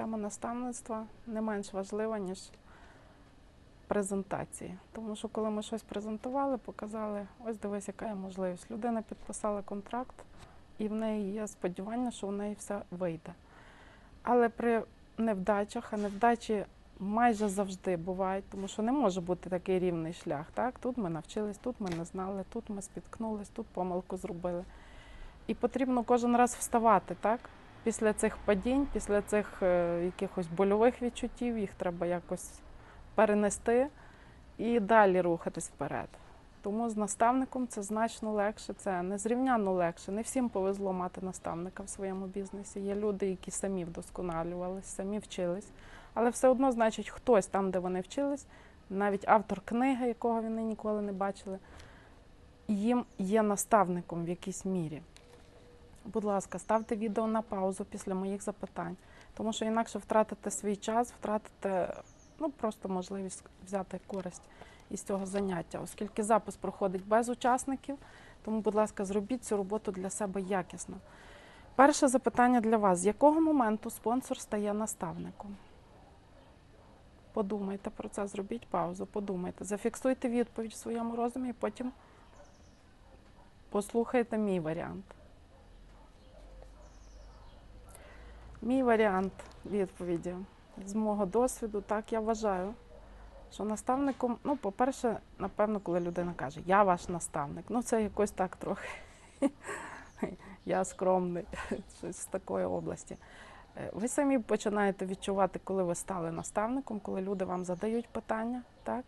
тема наставництва не менш важлива, ніж презентації. Тому що коли ми щось презентували, показали, ось дивись, яка є можливість. Людина підписала контракт, і в неї є сподівання, що в неї все вийде. Але при невдачах, а невдачі майже завжди бувають, тому що не може бути такий рівний шлях. Так? Тут ми навчились, тут ми не знали, тут ми спіткнулись, тут помилку зробили. І потрібно кожен раз вставати, так? Після цих падінь, після цих е, якихось больових відчуттів, їх треба якось перенести і далі рухатись вперед. Тому з наставником це значно легше, це незрівнянно легше. Не всім повезло мати наставника в своєму бізнесі. Є люди, які самі вдосконалювались, самі вчились. Але все одно, значить, хтось там, де вони вчились, навіть автор книги, якого вони ніколи не бачили, їм є наставником в якійсь мірі. Будь ласка, ставте відео на паузу після моїх запитань, тому що інакше втратите свій час, втратите ну, просто можливість взяти користь із цього заняття, оскільки запис проходить без учасників. Тому, будь ласка, зробіть цю роботу для себе якісно. Перше запитання для вас: з якого моменту спонсор стає наставником? Подумайте про це, зробіть паузу, подумайте, зафіксуйте відповідь в своєму розумі і потім послухайте мій варіант. Мій варіант відповіді з мого досвіду, так я вважаю, що наставником, ну, по-перше, напевно, коли людина каже, я ваш наставник, ну це якось так трохи. Я скромний, щось з такої області. Е, Ви самі починаєте відчувати, коли ви стали наставником, коли люди вам задають питання, так?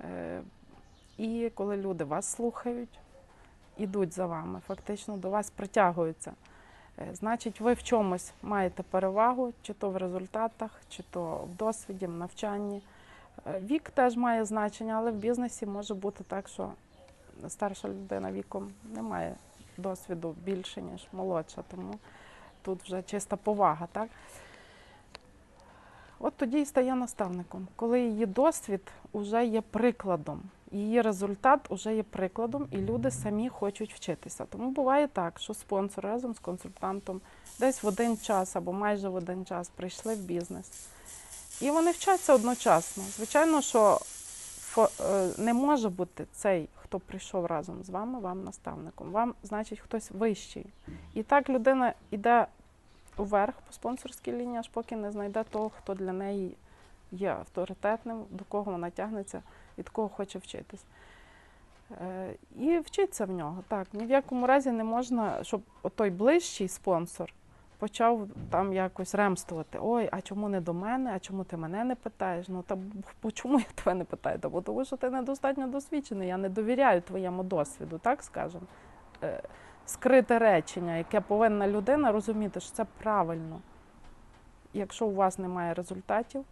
Е, І коли люди вас слухають, ідуть за вами, фактично до вас притягуються. Е, Значить, ви в чомусь маєте перевагу, чи то в результатах, чи то в досвіді, в навчанні. Е, Вік теж має значення, але в бізнесі може бути так, що старша людина віком не має досвіду більше, ніж молодша. Тому тут вже чиста повага, так? От тоді і стає наставником, коли її досвід вже є прикладом, її результат вже є прикладом, і люди самі хочуть вчитися. Тому буває так, що спонсор разом з консультантом десь в один час або майже в один час прийшли в бізнес. І вони вчаться одночасно. Звичайно, що е, не може бути цей, хто прийшов разом з вами, вам наставником. Вам, значить, хтось вищий. І так людина йде вверх по спонсорській лінії, аж поки не знайде того, хто для неї є авторитетним, до кого вона тягнеться, від кого хоче вчитись. Е, І вчиться в нього. Так, ні в якому разі не можна, щоб той ближчий спонсор почав там якось ремствувати. Ой, а чому не до мене? А чому ти мене не питаєш? Ну та чому я тебе не питаю? Та бо тому що ти недостатньо досвідчений, я не довіряю твоєму досвіду, так скажемо. Е, Скрите речення, яке повинна людина розуміти, що це правильно. Якщо у вас немає результатів,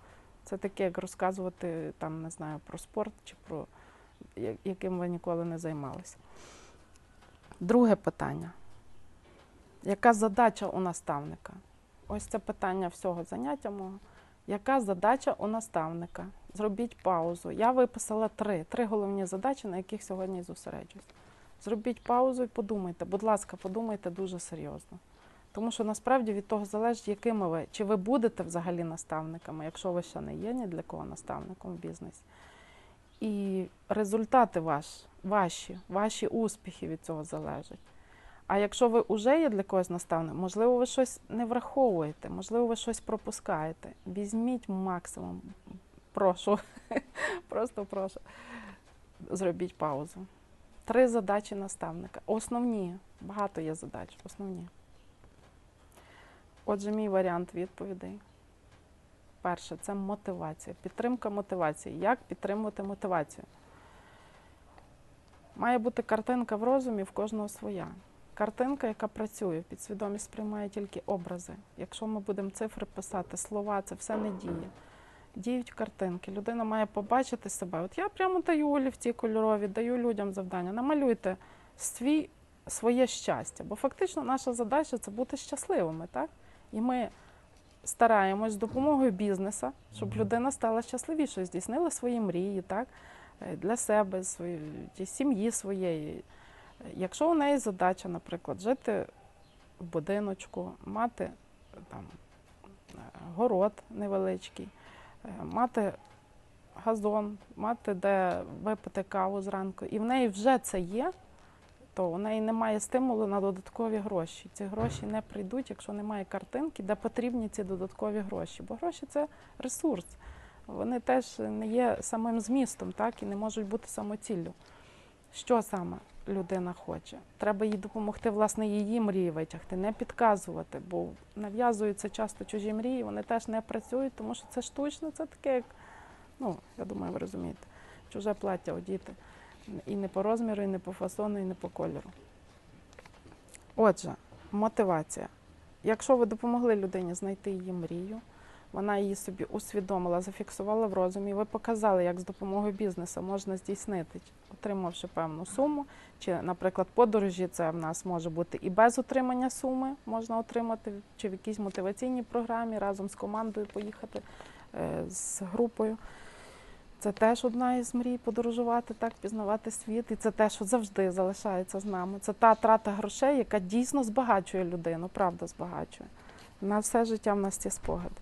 це таке, як розказувати там, не знаю, про спорт чи про яким ви ніколи не займалися. Друге питання. Яка задача у наставника? Ось це питання всього заняття мого. Яка задача у наставника? Зробіть паузу. Я виписала три, три головні задачі, на яких сьогодні зосереджуюсь. Зробіть паузу і подумайте, будь ласка, подумайте дуже серйозно. Тому що насправді від того залежить, якими ви, чи ви будете взагалі наставниками, якщо ви ще не є ні для кого наставником в бізнесі. І результати ваш, ваші, ваші успіхи від цього залежать. А якщо ви вже є для когось наставником, можливо, ви щось не враховуєте, можливо, ви щось пропускаєте. Візьміть максимум. Прошу, просто прошу. Зробіть паузу. Три задачі наставника. Основні. Багато є задач. Основні. Отже, мій варіант відповідей. Перше, це мотивація. Підтримка мотивації. Як підтримувати мотивацію? Має бути картинка в розумі в кожного своя. Картинка, яка працює, підсвідомість сприймає тільки образи. Якщо ми будемо цифри писати, слова, це все не діє. Діють картинки. Людина має побачити себе. От я прямо даю олівці кольорові, даю людям завдання. Намалюйте свій, своє щастя. Бо фактично наша задача це бути щасливими, так? І ми стараємось з допомогою бізнесу, щоб людина стала щасливішою, здійснила свої мрії, так? е, Для себе, своєї сім'ї своєї. Якщо у неї задача, наприклад, жити в будиночку, мати там город невеличкий, е, мати газон, мати де випити каву зранку, і в неї вже це є, то у неї немає стимулу на додаткові гроші. Ці гроші не прийдуть, якщо немає картинки, де потрібні ці додаткові гроші. Бо гроші це ресурс. Вони теж не є самим змістом, так, і не можуть бути самоціллю. Що саме людина хоче? Треба їй допомогти, власне, її мрії витягти, не підказувати, бо нав'язуються часто чужі мрії, вони теж не працюють, тому що це штучно, це таке, як, ну, я думаю, ви розумієте, чуже плаття одіти. І не по розміру, і не по фасону, і не по кольору. Отже, мотивація. Якщо ви допомогли людині знайти її мрію, вона її собі усвідомила, зафіксувала в розумі, ви показали, як з допомогою бізнесу можна здійснити, отримавши певну суму. Чи, наприклад, подорожі це в нас може бути і без отримання суми можна отримати, чи в якійсь мотиваційній програмі разом з командою поїхати е, з групою. Це теж одна із мрій подорожувати, так, пізнавати світ. І це те, що завжди залишається з нами. Це та трата грошей, яка дійсно збагачує людину, правда збагачує. На все життя в нас ці спогади.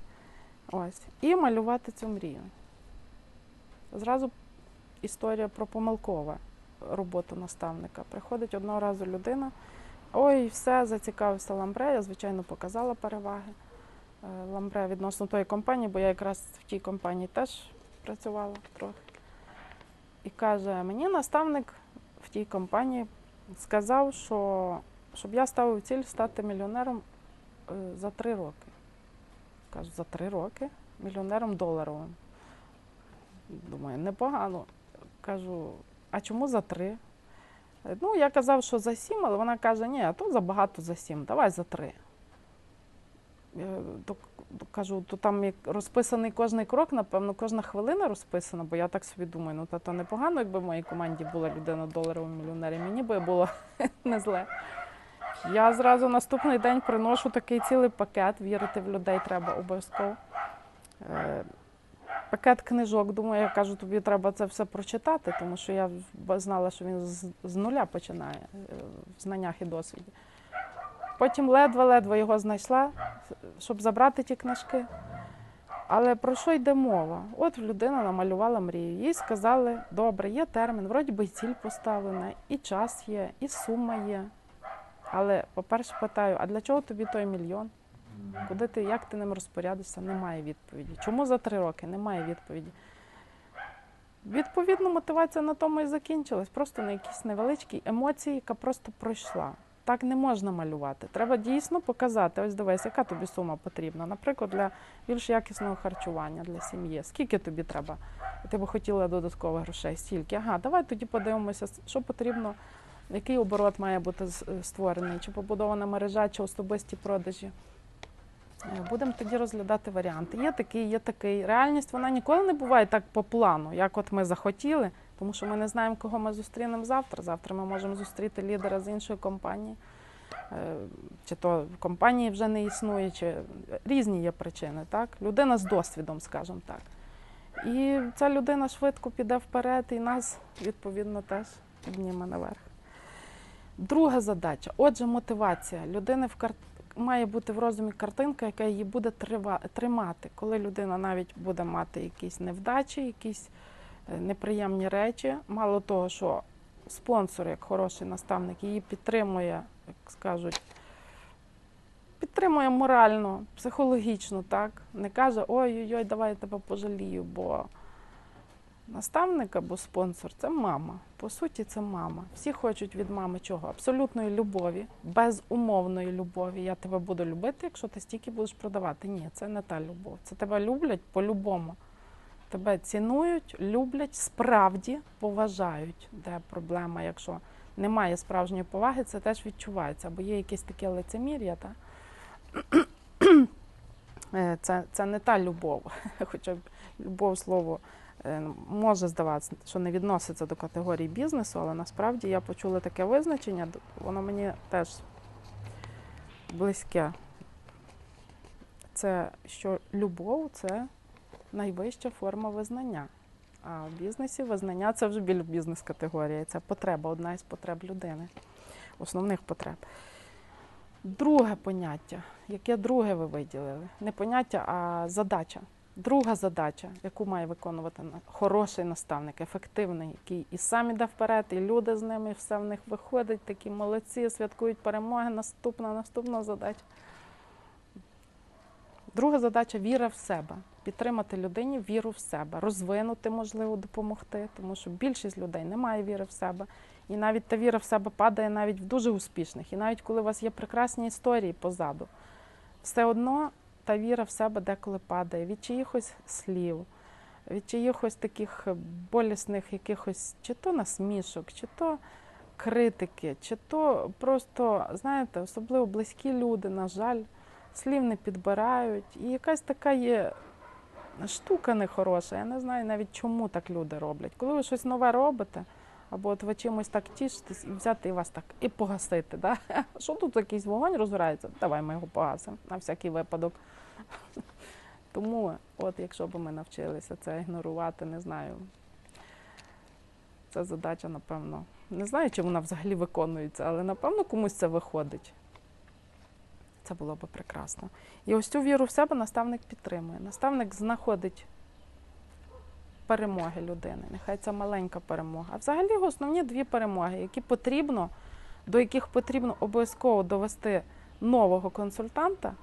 Ось. І малювати цю мрію. Зразу історія про помилкове роботу наставника. Приходить одного разу людина, ой, все, зацікавився ламбре, я, звичайно, показала переваги е, ламбре відносно тої компанії, бо я якраз в тій компанії теж працювала трохи. І каже, мені наставник в тій компанії сказав, що щоб я ставив ціль стати мільйонером е, за три роки. Кажу, за три роки мільйонером доларовим. Думаю, непогано. Кажу, а чому за три? Е, Ну, я казав, що за сім, але вона каже, ні, а то забагато за сім, давай за три. То, то кажу, то там розписаний кожний крок, напевно, кожна хвилина розписана, бо я так собі думаю, ну та то непогано, якби в моїй команді була людина доларовим мільйонером, мені би було не зле. Я зразу наступний день приношу такий цілий пакет, вірити в людей треба обов'язково. Е, Пакет книжок, думаю, я кажу, тобі треба це все прочитати, тому що я знала, що він з, з нуля починає е, в знаннях і досвіді. Потім ледве-ледве його знайшла, щоб забрати ті книжки. Але про що йде мова? От людина намалювала мрію. Їй сказали, добре, є термін, вроді би і ціль поставлена, і час є, і сума є. Але, по-перше, питаю, а для чого тобі той мільйон? Куди ти, як ти ним розпорядишся? Немає відповіді. Чому за три роки? Немає відповіді. Відповідно, мотивація на тому і закінчилась. Просто на якісь невеличкі емоції, яка просто пройшла. Так не можна малювати. Треба дійсно показати. Ось дивись, яка тобі сума потрібна. Наприклад, для більш якісного харчування для сім'ї. Скільки тобі треба? Ти би хотіла додаткових грошей, стільки. Ага, давай тоді подивимося, що потрібно, який оборот має бути створений, чи побудована мережа, чи особисті продажі. Е, Будемо тоді розглядати варіанти. Є такий, є такий. Реальність вона ніколи не буває так по плану, як от ми захотіли, тому що ми не знаємо, кого ми зустрінемо завтра. Завтра ми можемо зустріти лідера з іншої компанії, Е, чи то компанії вже не існує, чи різні є причини. Так? Людина з досвідом, скажімо так. І ця людина швидко піде вперед і нас, відповідно, теж підніме наверх. Друга задача. Отже, мотивація. Людини в кар... має бути в розумі картинка, яка її буде трива... тримати. Коли людина навіть буде мати якісь невдачі, якісь неприємні речі. Мало того, що спонсор, як хороший наставник, її підтримує, як скажуть, підтримує морально, психологічно, так. Не каже ой-ой-ой, давай я тебе пожалію, бо наставник або спонсор це мама. По суті, це мама. Всі хочуть від мами чого? Абсолютної любові, безумовної любові. Я тебе буду любити, якщо ти стільки будеш продавати. Ні, це не та любов. Це тебе люблять по-любому. Тебе цінують, люблять, справді поважають. Де проблема, якщо немає справжньої поваги, це теж відчувається, бо є якесь таке лицемір'я. Та? Е, Це, це не та любов, хоча любов слово е, може здаватися, що не відноситься до категорії бізнесу, але насправді я почула таке визначення, воно мені теж близьке. Це що любов це найвища форма визнання. А в бізнесі визнання це вже біль бізнес-категорія. Це потреба, одна із потреб людини, основних потреб. Друге поняття, яке друге ви виділили? Не поняття, а задача. Друга задача, яку має виконувати хороший наставник, ефективний, який і сам іде вперед, і люди з ними, і все в них виходить, такі молодці, святкують перемоги. Наступна, наступна задача. Друга задача віра в себе. Підтримати людині віру в себе, розвинути, можливо, допомогти, тому що більшість людей не має віри в себе. І навіть та віра в себе падає навіть в дуже успішних. І навіть коли у вас є прекрасні історії позаду, все одно та віра в себе деколи падає від чиїхось слів, від чиїхось таких болісних якихось чи то насмішок, чи то критики, чи то просто, знаєте, особливо близькі люди, на жаль, слів не підбирають. І якась така є штука нехороша. Я не знаю навіть, чому так люди роблять. Коли ви щось нове робите, або от ви чимось так тішитесь і взяти і вас так і погасити. Да? Що тут якийсь вогонь розгорається? Давай ми його погасимо на всякий випадок. Тому, от якщо б ми навчилися це ігнорувати, не знаю. Це задача, напевно. Не знаю, чи вона взагалі виконується, але напевно комусь це виходить. Це було би прекрасно. І ось цю віру в себе наставник підтримує. Наставник знаходить перемоги людини. Нехай це маленька перемога. А взагалі основні дві перемоги, які потрібно, до яких потрібно обов'язково довести нового консультанта,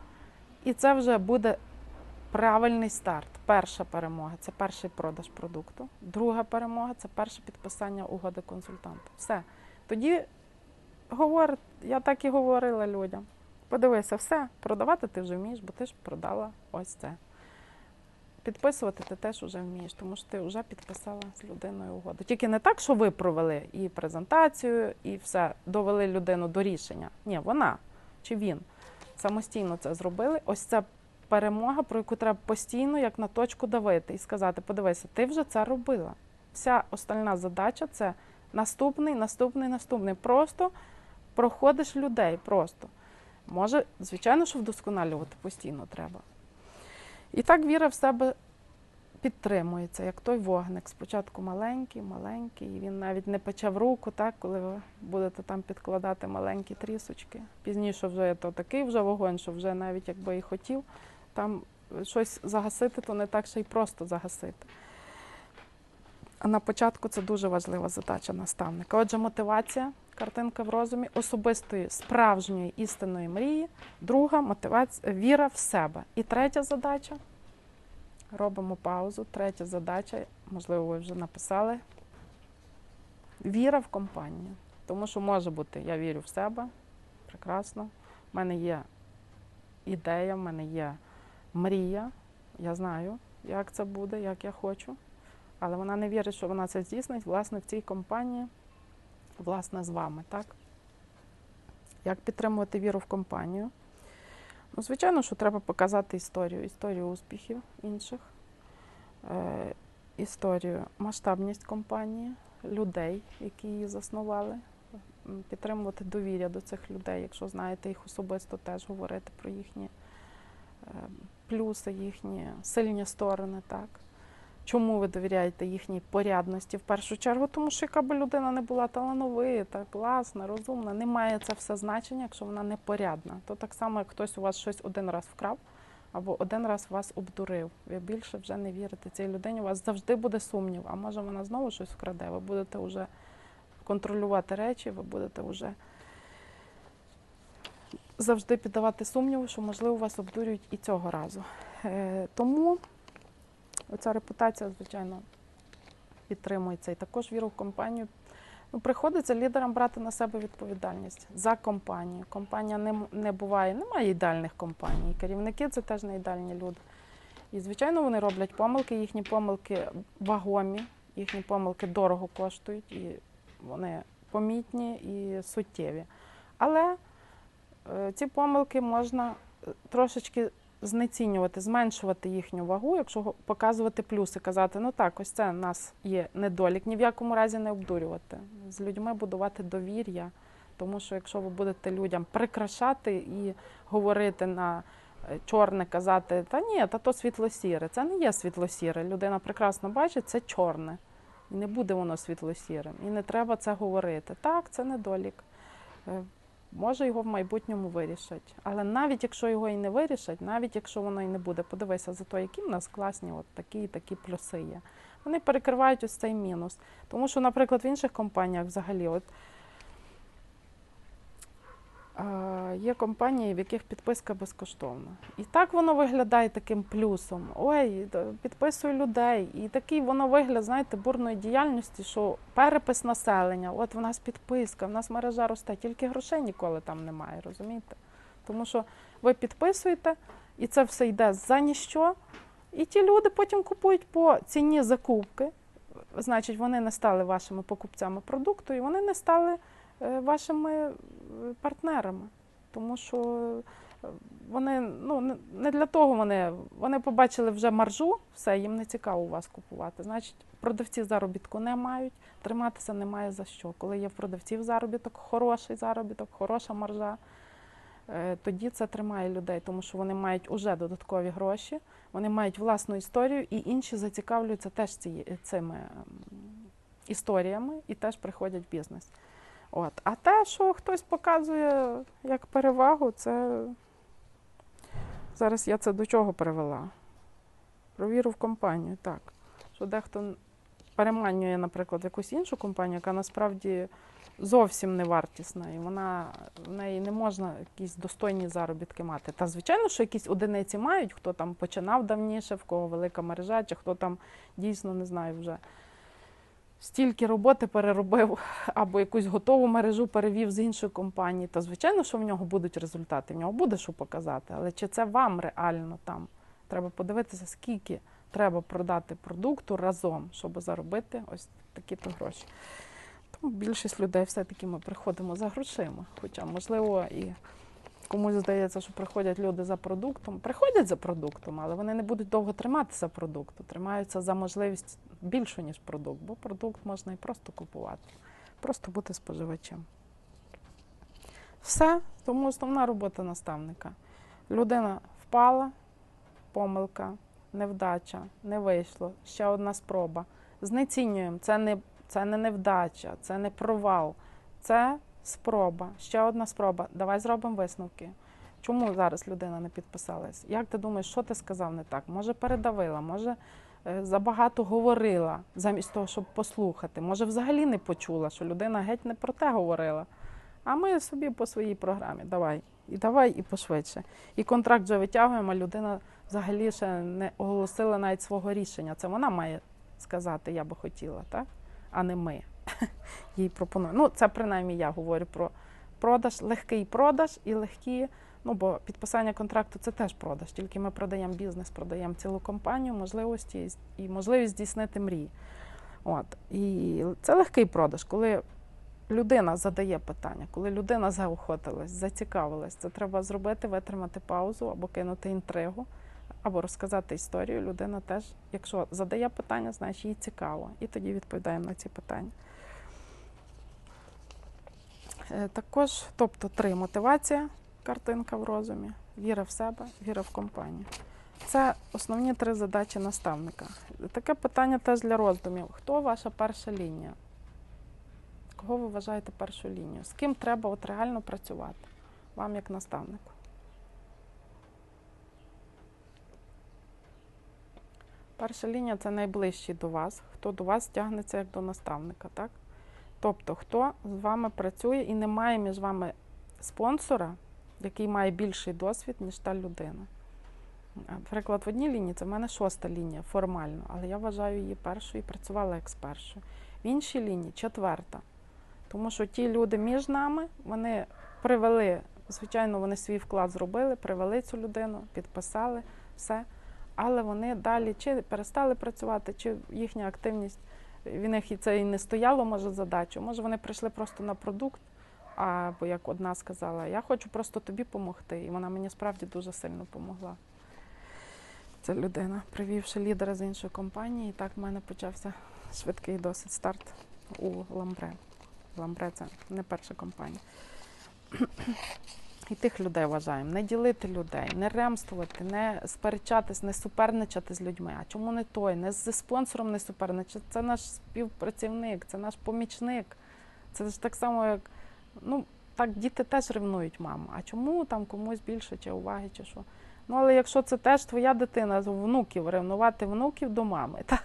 і це вже буде правильний старт. Перша перемога це перший продаж продукту. Друга перемога це перше підписання угоди консультанта. Все. Тоді говорить, я так і говорила людям. Подивися, все, продавати ти вже вмієш, бо ти ж продала ось це. Підписувати ти теж вже вмієш, тому що ти вже підписала з людиною угоду. Тільки не так, що ви провели і презентацію, і все, довели людину до рішення. Ні, вона чи він самостійно це зробили. Ось це перемога, про яку треба постійно, як на точку давити і сказати: подивися, ти вже це робила. Вся остальна задача це наступний, наступний, наступний. Просто проходиш людей. Просто. Може, звичайно, що вдосконалювати постійно треба. І так віра в себе підтримується, як той вогник. Спочатку маленький, маленький, і він навіть не пече в руку, так, коли ви будете там підкладати маленькі трісочки. Пізніше вже то такий вже вогонь, що вже навіть якби і хотів там щось загасити, то не так ще й просто загасити. А на початку це дуже важлива задача наставника. Отже, мотивація, картинка в розумі, особистої справжньої істинної мрії, друга мотивація, віра в себе. І третя задача. Робимо паузу. Третя задача, можливо, ви вже написали. Віра в компанію. Тому що може бути, я вірю в себе, прекрасно. У мене є ідея, в мене є мрія. Я знаю, як це буде, як я хочу. Але вона не вірить, що вона це здійснить, власне, в цій компанії, власне, з вами, так? Як підтримувати віру в компанію? Ну, звичайно, що треба показати історію, історію успіхів інших, е, історію, масштабність компанії, людей, які її заснували, підтримувати довір'я до цих людей, якщо знаєте їх особисто, теж говорити про їхні е, плюси, їхні сильні сторони, так. Чому ви довіряєте їхній порядності в першу чергу? Тому що яка би людина не була талановита, класна, розумна, не має це все значення, якщо вона не порядна. То так само, як хтось у вас щось один раз вкрав або один раз вас обдурив. Ви більше вже не вірите цій людині. У вас завжди буде сумнів, а може вона знову щось вкраде. Ви будете вже контролювати речі, ви будете вже завжди піддавати сумніву, що можливо вас обдурюють і цього разу. Е, тому. Оця репутація, звичайно, підтримується. І також віру в компанію. Ну, приходиться лідерам брати на себе відповідальність за компанію. Компанія не, не буває, немає ідеальних компаній. Керівники це теж не ідеальні люди. І, звичайно, вони роблять помилки, їхні помилки вагомі, їхні помилки дорого коштують, і вони помітні і суттєві. Але е, ці помилки можна е, трошечки знецінювати, зменшувати їхню вагу, якщо показувати плюси, казати, ну так, ось це в нас є недолік, ні в якому разі не обдурювати. З людьми будувати довір'я, тому що якщо ви будете людям прикрашати і говорити на е, чорне, казати, та ні, та то світло-сіре, це не є світло-сіре. Людина прекрасно бачить, це чорне. І не буде воно світло-сірим. І не треба це говорити. Так, це недолік. Може, його в майбутньому вирішать. Але навіть якщо його і не вирішать, навіть якщо воно і не буде, подивися за то, які в нас класні от такі і такі плюси є. Вони перекривають ось цей мінус. Тому що, наприклад, в інших компаніях взагалі, от є компанії, в яких підписка безкоштовна. І так воно виглядає таким плюсом. Ой, підписуй людей. І такий воно вигляд, знаєте, бурної діяльності, що перепис населення, от в нас підписка, в нас мережа росте, тільки грошей ніколи там немає, розумієте? Тому що ви підписуєте, і це все йде за ніщо. І ті люди потім купують по ціні закупки. Значить, вони не стали вашими покупцями продукту, і вони не стали вашими е, партнерами. Тому що е, вони ну, не- для того вони, вони побачили вже маржу, все, їм не цікаво у вас купувати. Значить, продавці заробітку не мають, триматися немає за що. Коли є в продавців заробіток, хороший заробіток, хороша маржа, е, тоді це тримає людей, тому що вони мають уже додаткові гроші, вони мають власну історію, і інші зацікавлюються теж ці, цими історіями і теж приходять в бізнес. От. А те, що хтось показує як перевагу, це зараз я це до чого привела? Про віру в компанію, так. Що дехто переманює, наприклад, якусь іншу компанію, яка насправді зовсім не вартісна, і вона в неї не можна якісь достойні заробітки мати. Та звичайно, що якісь одиниці мають, хто там починав давніше, в кого велика мережа, чи хто там дійсно не знаю вже стільки роботи переробив або якусь готову мережу перевів з іншої компанії. Та звичайно, що в нього будуть результати, в нього буде що показати. Але чи це вам реально там? Треба подивитися, скільки треба продати продукту разом, щоб заробити ось такі-то гроші. Тому більшість людей все-таки ми приходимо за грошима. Хоча, можливо, і комусь здається, що приходять люди за продуктом. Приходять за продуктом, але вони не будуть довго триматися продукту, тримаються за можливість більшу, ніж продукт, бо продукт можна і просто купувати, просто бути споживачем. Все, тому основна робота наставника. Людина впала, помилка, невдача, не вийшло, ще одна спроба. Знецінюємо, це не, це не невдача, це не провал, це спроба, ще одна спроба. Давай зробимо висновки. Чому зараз людина не підписалась? Як ти думаєш, що ти сказав не так? Може, передавила, може е, забагато говорила замість того, щоб послухати. Може, взагалі не почула, що людина геть не про те говорила. А ми собі по своїй програмі. Давай. І давай, і пошвидше. І контракт вже витягуємо, а людина взагалі ще не оголосила навіть свого рішення. Це вона має сказати, я би хотіла, так? А не ми. Їй пропонуємо. Ну, це принаймні я говорю про продаж, легкий продаж і легкі. Ну, бо підписання контракту це теж продаж, тільки ми продаємо бізнес, продаємо цілу компанію, можливості і можливість здійснити мрії. От. І це легкий продаж, коли людина задає питання, коли людина заохотилась, зацікавилась, це треба зробити, витримати паузу або кинути інтригу, або розказати історію. Людина теж, якщо задає питання, значить їй цікаво. І тоді відповідаємо на ці питання. Е, Також, тобто, три мотивація, картинка в розумі, віра в себе, віра в компанію. Це основні три задачі наставника. Таке питання теж для роздумів. Хто ваша перша лінія? Кого ви вважаєте першу лінію? З ким треба от реально працювати? Вам як наставнику? Перша лінія це найближчий до вас, хто до вас тягнеться як до наставника, так? Тобто, хто з вами працює і не має між вами спонсора, який має більший досвід, ніж та людина. Наприклад, в одній лінії це в мене шоста лінія формально, але я вважаю її першою і працювала як з першою. В іншій лінії четверта. Тому що ті люди між нами, вони привели, звичайно, вони свій вклад зробили, привели цю людину, підписали все. Але вони далі чи перестали працювати, чи їхня активність в них і це і не стояло, може, задачу. Може, вони прийшли просто на продукт, або як одна сказала, я хочу просто тобі допомогти. І вона мені справді дуже сильно допомогла. Ця людина, привівши лідера з іншої компанії, і так в мене почався швидкий досить старт у Ламбре. Ламбре це не перша компанія. І тих людей вважаємо, не ділити людей, не ремствувати, не сперечатись, не суперничати з людьми. А чому не той? Не зі спонсором не суперничати. Це наш співпрацівник, це наш помічник. Це ж так само, як ну, так діти теж ревнують маму. А чому там комусь більше чи уваги, чи що? Ну, але якщо це теж твоя дитина, з внуків, ревнувати внуків до мами, та,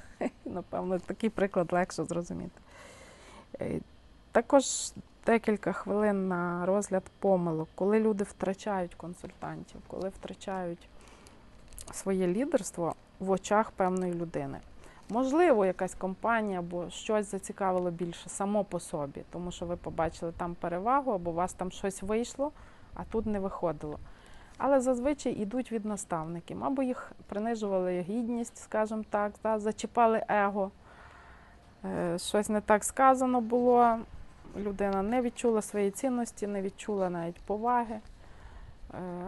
напевно, такий приклад легше зрозуміти. Е, Також декілька хвилин на розгляд помилок, коли люди втрачають консультантів, коли втрачають своє лідерство в очах певної людини. Можливо, якась компанія або щось зацікавило більше само по собі, тому що ви побачили там перевагу, або у вас там щось вийшло, а тут не виходило. Але зазвичай йдуть від наставників, або їх принижували гідність, скажімо так, зачіпали его, е, щось не так сказано було. Людина не відчула своєї цінності, не відчула навіть поваги, е,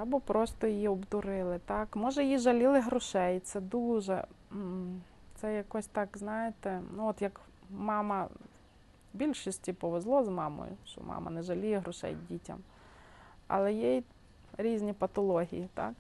або просто її обдурили. Так? Може, їй жаліли грошей. Це дуже. Це якось так, знаєте, ну от як мама, більшості повезло з мамою, що мама не жаліє грошей дітям. Але є й різні патології, так?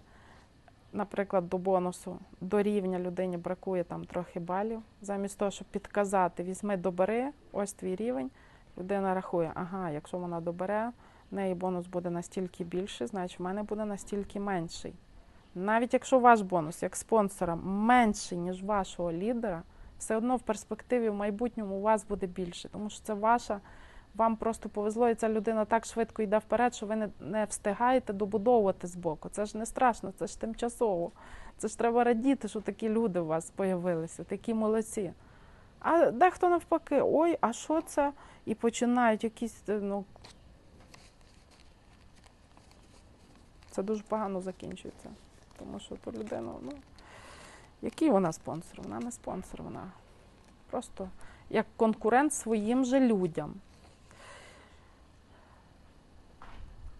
Наприклад, до бонусу, до рівня людині бракує там трохи балів. Замість того, щоб підказати, візьми, добери, ось твій рівень. Людина рахує, ага, якщо вона добере, в неї бонус буде настільки більший, значить в мене буде настільки менший. Навіть якщо ваш бонус як спонсора менший, ніж вашого лідера, все одно в перспективі в майбутньому у вас буде більше, тому що це ваша, вам просто повезло, і ця людина так швидко йде вперед, що ви не, не встигаєте добудовувати збоку. Це ж не страшно, це ж тимчасово. Це ж треба радіти, що такі люди у вас з'явилися, такі молодці. А дехто навпаки, ой, а що це? І починають якісь, е, ну. Це дуже погано закінчується. Тому що ту людину, ну, який вона спонсор? Вона не спонсор, вона просто як конкурент своїм же людям.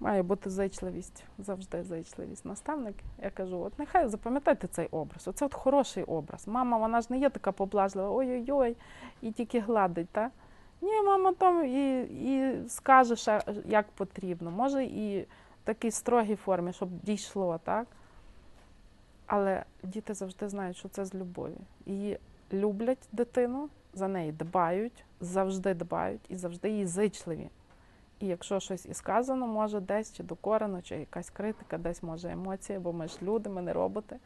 Має бути зичливість, завжди зичливість. Наставник, я кажу, от нехай запам'ятайте цей образ. Оце от хороший образ. Мама, вона ж не є така поблажлива, ой-ой-ой, і тільки гладить, так? Ні, мама там і, і скаже, як потрібно. Може, і в такій строгій формі, щоб дійшло, так? Але діти завжди знають, що це з любові. Її люблять дитину, за неї дбають, завжди дбають і завжди їй зичливі. І якщо щось і сказано, може десь чи докорено, чи якась критика, десь може емоція, бо ми ж люди, ми не роботи.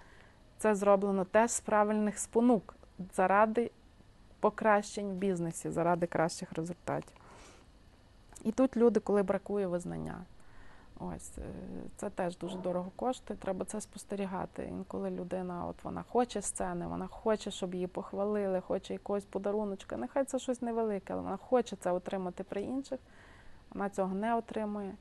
Це зроблено теж з правильних спонук заради покращень в бізнесі, заради кращих результатів. І тут люди, коли бракує визнання. Ось е, це теж дуже дорого коштує. Треба це спостерігати. Інколи людина, от вона хоче сцени, вона хоче, щоб її похвалили, хоче якогось подаруночка. Нехай це щось невелике, але вона хоче це отримати при інших. Вона цього не отримує.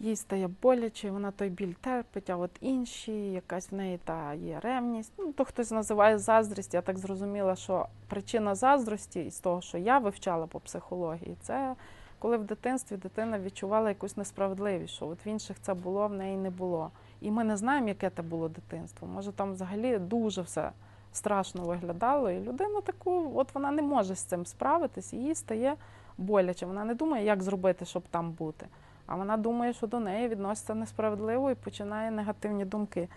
Їй стає боляче, вона той біль терпить, а от інші, якась в неї та є ревність. Ну, то хтось називає заздрість. Я так зрозуміла, що причина заздрості із того, що я вивчала по психології, це коли в дитинстві дитина відчувала якусь несправедливість, що от в інших це було, в неї не було. І ми не знаємо, яке це було дитинство. Може, там взагалі дуже все страшно виглядало, і людина таку, от вона не може з цим справитись, і їй стає боляче. Вона не думає, як зробити, щоб там бути. А вона думає, що до неї відносяться несправедливо і починає негативні думки.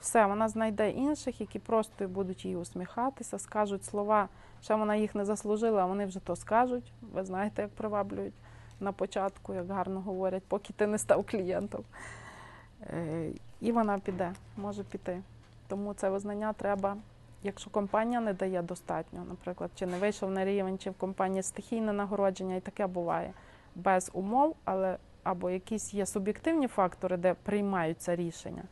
Все, вона знайде інших, які просто будуть їй усміхатися, скажуть слова, ще вона їх не заслужила, а вони вже то скажуть. Ви знаєте, як приваблюють на початку, як гарно говорять, поки ти не став клієнтом. Е, І вона піде, може піти. Тому це визнання треба, якщо компанія не дає достатньо, наприклад, чи не вийшов на рівень, чи в компанії стихійне нагородження, і таке буває без умов, але або якісь є суб'єктивні фактори, де приймаються рішення.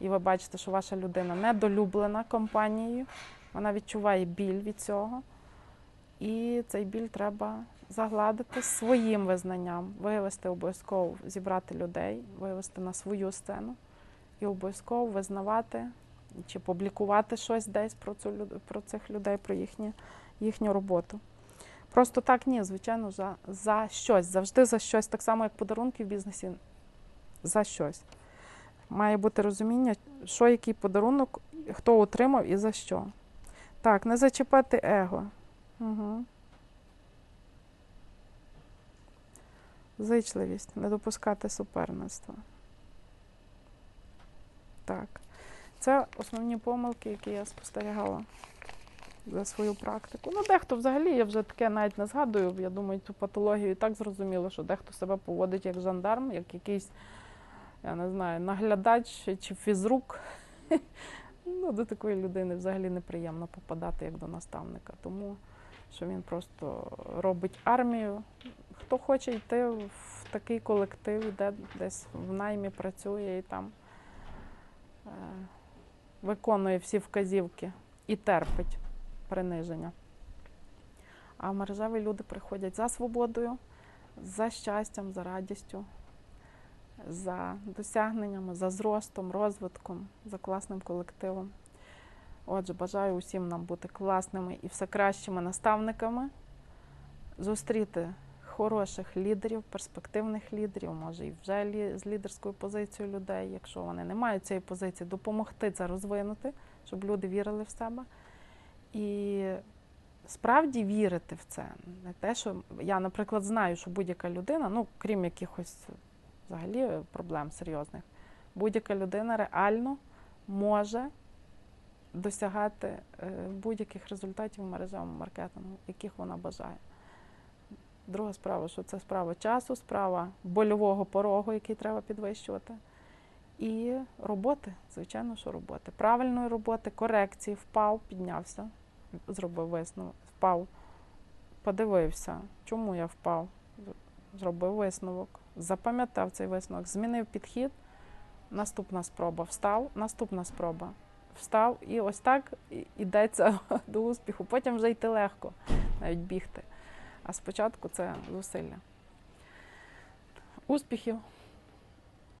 І ви бачите, що ваша людина недолюблена компанією, вона відчуває біль від цього. І цей біль треба загладити своїм визнанням, вивести обов'язково, зібрати людей, вивести на свою сцену і обов'язково визнавати чи публікувати щось десь про цю про цих людей, про їхню, їхню роботу. Просто так ні, звичайно, за, за щось, завжди за щось, так само, як подарунки в бізнесі, за щось. Має бути розуміння, що який подарунок, хто отримав і за що. Так, не зачіпати его. Угу. Зичливість, не допускати суперництва. Так. Це основні помилки, які я спостерігала за свою практику. Ну, дехто взагалі, я вже таке навіть не згадую. Я думаю, цю патологію і так зрозуміло, що дехто себе поводить як жандарм, як якийсь, я не знаю, наглядач чи фізрук. Ну, до такої людини взагалі неприємно попадати як до наставника. Тому що він просто робить армію. Хто хоче йти в такий колектив, іде десь в наймі працює і там е, виконує всі вказівки і терпить приниження. А мережеві люди приходять за свободою, за щастям, за радістю, за досягненнями, за зростом, розвитком, за класним колективом. Отже, бажаю усім нам бути класними і все кращими наставниками, зустріти хороших лідерів, перспективних лідерів, може і вже з лідерською позицією людей, якщо вони не мають цієї позиції, допомогти це розвинути, щоб люди вірили в себе. І справді вірити в це. Не те, що я, наприклад, знаю, що будь-яка людина, ну крім якихось взагалі проблем серйозних, будь-яка людина реально може досягати е, будь-яких результатів в мережевому маркетингу, яких вона бажає. Друга справа, що це справа часу, справа больового порогу, який треба підвищувати. І роботи, звичайно, що роботи. Правильної роботи, корекції, впав, піднявся, зробив висновок, впав, подивився, чому я впав, зробив висновок, запам'ятав цей висновок, змінив підхід. Наступна спроба встав, наступна спроба встав, і ось так і- йдеться до успіху. Потім вже йти легко, навіть бігти. А спочатку це зусилля. Успіхів!